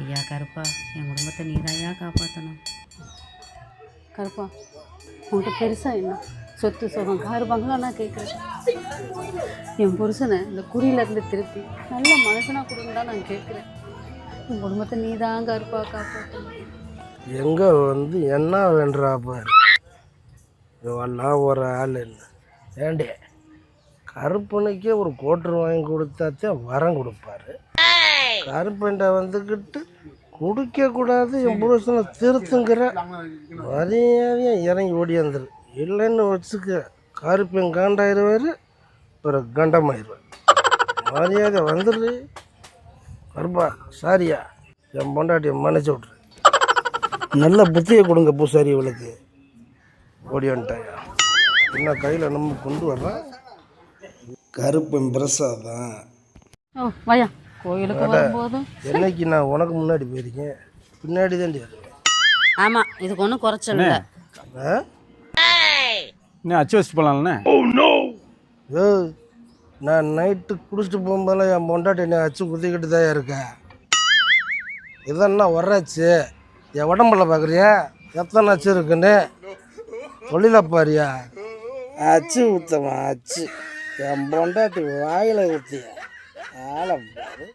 ஐயா கருப்பா என் குடும்பத்தை நீதாயா காப்பாற்றணும் கருப்பா உன்கிட்ட பெருசாக என்ன? சொத்து சுகம் காரு பங்களா நான் கேட்குறேன். என் புருஷனை இந்த குறியிலேருந்து திருப்பி நல்ல கொடுன்னு தான் நான் கேட்குறேன். என் குடும்பத்தை நீ தான் கருப்பா காப்பாற்றணும் எங்கே வந்து என்ன வேண்டுறா பாரு. இவெல்லாம் ஒரு ஆள் இல்லை. ஏண்டி கருப்பனுக்கே ஒரு கோட்டர் வாங்கி கொடுத்தாச்சே வரம் கொடுப்பாரு. கருப்பன்ட்ட வந்துக்கிட்டு குடிக்கக்கூடாது என் புருஷனை திருத்துங்கிற மரியாதையாக இறங்கி ஓடியாந்துரு இல்லைன்னு வச்சுக்க கருப்பன் காண்டாயிருவார் பிறகு கண்டமாயிருவார். மரியாதை வந்துடு கருப்பா சாரியா என் பொண்டாட்டியை மன்னிச்சு விட்ரு நல்ல புத்தியை கொடுங்க பூசாரி இவளுக்கு. ஓடி வந்துட்டாயா? என்ன கையில் நம்ம கொண்டு வர்றேன் கருப்பன் பிரசாதம். ஓ வாயா. கோயிலுக்கு வரும்போது. என்னைக்கு நான் உனக்கு முன்னாடி போயிருக்கேன்? பின்னாடி தான் வருவேன் ஆமாம் இதுக்கு ஒன்றும் குறைச்சல் இல்லை? இன்னும் அச்சு வச்சு போகலாம்ண்ணே ஏ நான் நைட்டு குடிச்சிட்டு போகும்போதெல்லாம் என் பொண்டாட்டி என்னை அச்சு குத்திக்கிட்டு தான் இருக்கேன் இதென்னா வர்றாச்சு? என் உடம்புல பார்க்குறியா எத்தனை அச்சு இருக்குன்னு? தொழில பாரியா? அச்சு ஊத்தமா அச்சு. என் பொண்டாட்டி வாயில் ஊத்திய? ஆளை பாரு.